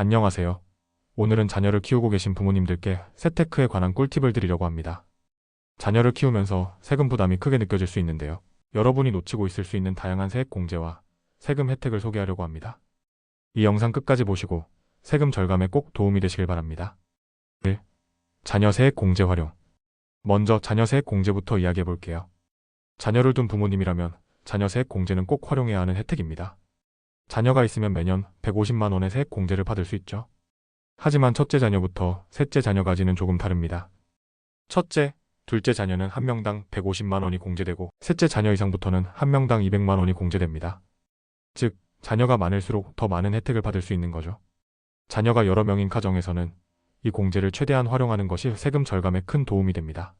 안녕하세요. 오늘은 자녀를 키우고 계신 부모님들께 세테크에 관한 꿀팁을 드리려고 합니다. 자녀를 키우면서 세금 부담이 크게 느껴질 수 있는데요. 여러분이 놓치고 있을 수 있는 다양한 세액 공제와 세금 혜택을 소개하려고 합니다. 이 영상 끝까지 보시고 세금 절감에 꼭 도움이 되시길 바랍니다. 1. 자녀 세액 공제 활용. 먼저 자녀 세액 공제부터 이야기해 볼게요. 자녀를 둔 부모님이라면 자녀 세액 공제는 꼭 활용해야 하는 혜택입니다. 자녀가 있으면 매년 150만 원의 세액 공제를 받을 수 있죠. 하지만 첫째 자녀부터 셋째 자녀까지는 조금 다릅니다. 첫째, 둘째 자녀는 한 명당 150만 원이 공제되고 셋째 자녀 이상부터는 한 명당 200만 원이 공제됩니다. 즉, 자녀가 많을수록 더 많은 혜택을 받을 수 있는 거죠. 자녀가 여러 명인 가정에서는 이 공제를 최대한 활용하는 것이 세금 절감에 큰 도움이 됩니다.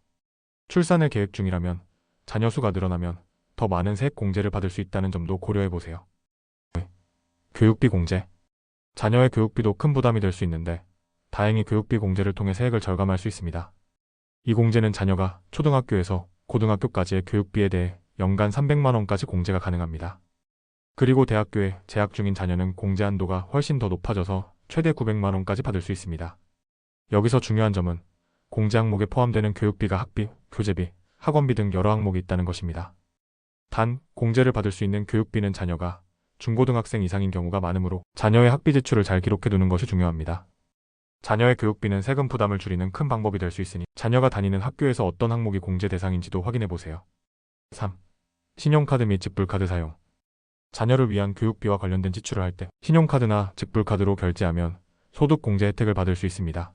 출산을 계획 중이라면 자녀 수가 늘어나면 더 많은 세액 공제를 받을 수 있다는 점도 고려해 보세요. 교육비 공제. 자녀의 교육비도 큰 부담이 될 수 있는데 다행히 교육비 공제를 통해 세액을 절감할 수 있습니다. 이 공제는 자녀가 초등학교에서 고등학교까지의 교육비에 대해 연간 300만 원까지 공제가 가능합니다. 그리고 대학교에 재학 중인 자녀는 공제 한도가 훨씬 더 높아져서 최대 900만 원까지 받을 수 있습니다. 여기서 중요한 점은 공제 항목에 포함되는 교육비가 학비, 교재비, 학원비 등 여러 항목이 있다는 것입니다. 단, 공제를 받을 수 있는 교육비는 자녀가 중고등학생 이상인 경우가 많으므로 자녀의 학비 지출을 잘 기록해 두는 것이 중요합니다. 자녀의 교육비는 세금 부담을 줄이는 큰 방법이 될 수 있으니 자녀가 다니는 학교에서 어떤 항목이 공제 대상인지도 확인해 보세요. 3. 신용카드 및 직불카드 사용. 자녀를 위한 교육비와 관련된 지출을 할 때 신용카드나 직불카드로 결제하면 소득 공제 혜택을 받을 수 있습니다.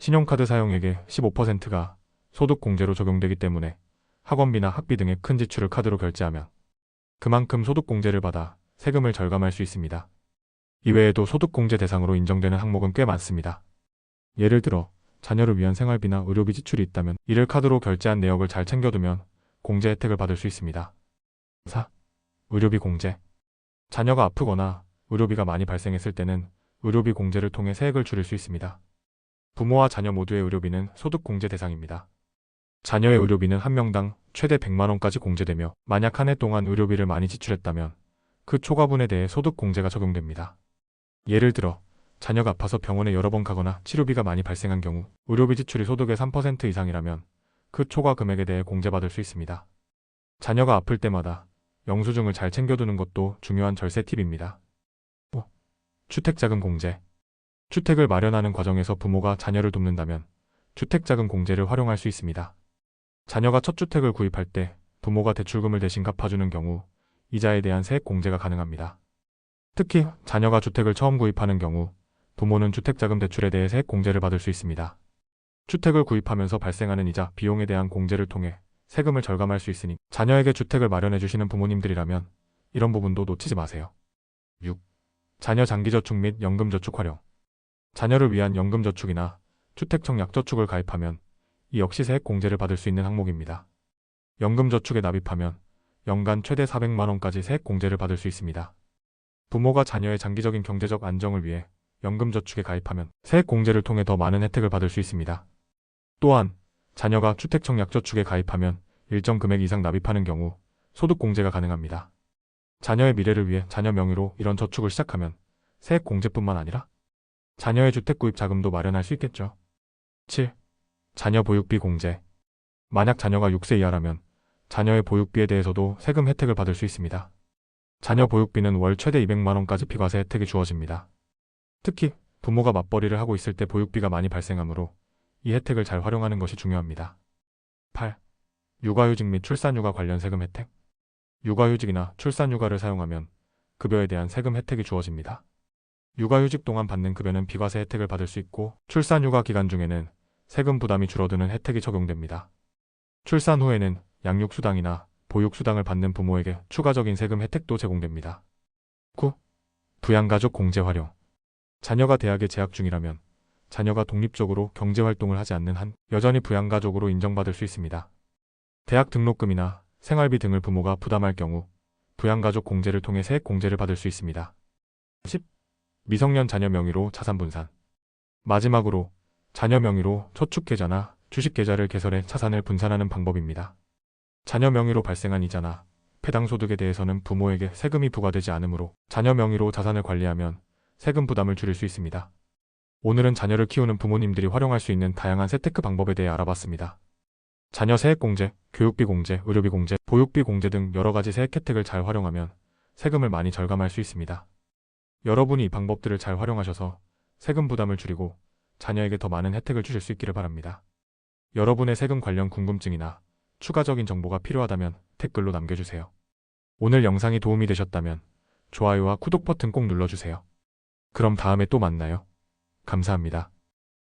신용카드 사용액의 15%가 소득 공제로 적용되기 때문에 학원비나 학비 등의 큰 지출을 카드로 결제하면 그만큼 소득 공제를 받아 세금을 절감할 수 있습니다. 이외에도 소득공제 대상으로 인정되는 항목은 꽤 많습니다. 예를 들어 자녀를 위한 생활비나 의료비 지출이 있다면 이를 카드로 결제한 내역을 잘 챙겨두면 공제 혜택을 받을 수 있습니다. 4. 의료비 공제. 자녀가 아프거나 의료비가 많이 발생했을 때는 의료비 공제를 통해 세액을 줄일 수 있습니다. 부모와 자녀 모두의 의료비는 소득 공제 대상입니다. 자녀의 의료비는 한 명당 최대 100만 원까지 공제되며 만약 한 해 동안 의료비를 많이 지출했다면 그 초과분에 대해 소득 공제가 적용됩니다. 예를 들어 자녀가 아파서 병원에 여러 번 가거나 치료비가 많이 발생한 경우 의료비 지출이 소득의 3% 이상이라면 그 초과 금액에 대해 공제받을 수 있습니다. 자녀가 아플 때마다 영수증을 잘 챙겨두는 것도 중요한 절세 팁입니다. 5. 주택자금 공제. 주택을 마련하는 과정에서 부모가 자녀를 돕는다면 주택자금 공제를 활용할 수 있습니다. 자녀가 첫 주택을 구입할 때 부모가 대출금을 대신 갚아주는 경우 이자에 대한 세액 공제가 가능합니다. 특히 자녀가 주택을 처음 구입하는 경우 부모는 주택자금 대출에 대해 세액 공제를 받을 수 있습니다. 주택을 구입하면서 발생하는 이자, 비용에 대한 공제를 통해 세금을 절감할 수 있으니 자녀에게 주택을 마련해 주시는 부모님들이라면 이런 부분도 놓치지 마세요. 6. 자녀 장기저축 및 연금저축 활용. 자녀를 위한 연금저축이나 주택청 약저축을 가입하면 이 역시 세액 공제를 받을 수 있는 항목입니다. 연금저축에 납입하면 연간 최대 400만 원까지 세액 공제를 받을 수 있습니다. 부모가 자녀의 장기적인 경제적 안정을 위해 연금저축에 가입하면 세액 공제를 통해 더 많은 혜택을 받을 수 있습니다. 또한 자녀가 주택청 약저축에 가입하면 일정 금액 이상 납입하는 경우 소득 공제가 가능합니다. 자녀의 미래를 위해 자녀 명의로 이런 저축을 시작하면 세액 공제뿐만 아니라 자녀의 주택 구입 자금도 마련할 수 있겠죠. 7. 자녀 보육비 공제. 만약 자녀가 6세 이하라면 자녀의 보육비에 대해서도 세금 혜택을 받을 수 있습니다. 자녀 보육비는 월 최대 200만 원까지 비과세 혜택이 주어집니다. 특히 부모가 맞벌이를 하고 있을 때 보육비가 많이 발생하므로 이 혜택을 잘 활용하는 것이 중요합니다. 8. 육아휴직 및 출산휴가 관련 세금 혜택. 육아휴직이나 출산휴가를 사용하면 급여에 대한 세금 혜택이 주어집니다. 육아휴직 동안 받는 급여는 비과세 혜택을 받을 수 있고 출산휴가 기간 중에는 세금 부담이 줄어드는 혜택이 적용됩니다. 출산 후에는 양육수당이나 보육수당을 받는 부모에게 추가적인 세금 혜택도 제공됩니다. 9. 부양가족 공제 활용. 자녀가 대학에 재학 중이라면 자녀가 독립적으로 경제활동을 하지 않는 한 여전히 부양가족으로 인정받을 수 있습니다. 대학 등록금이나 생활비 등을 부모가 부담할 경우 부양가족 공제를 통해 세액 공제를 받을 수 있습니다. 10. 미성년 자녀 명의로 자산 분산. 마지막으로 자녀 명의로 저축계좌나 주식계좌를 개설해 자산을 분산하는 방법입니다. 자녀 명의로 발생한 이자나 배당소득에 대해서는 부모에게 세금이 부과되지 않으므로 자녀 명의로 자산을 관리하면 세금 부담을 줄일 수 있습니다. 오늘은 자녀를 키우는 부모님들이 활용할 수 있는 다양한 세테크 방법에 대해 알아봤습니다. 자녀 세액 공제, 교육비 공제, 의료비 공제, 보육비 공제 등 여러 가지 세액 혜택을 잘 활용하면 세금을 많이 절감할 수 있습니다. 여러분이 이 방법들을 잘 활용하셔서 세금 부담을 줄이고 자녀에게 더 많은 혜택을 주실 수 있기를 바랍니다. 여러분의 세금 관련 궁금증이나 추가적인 정보가 필요하다면 댓글로 남겨주세요. 오늘 영상이 도움이 되셨다면 좋아요와 구독 버튼 꼭 눌러주세요. 그럼 다음에 또 만나요. 감사합니다.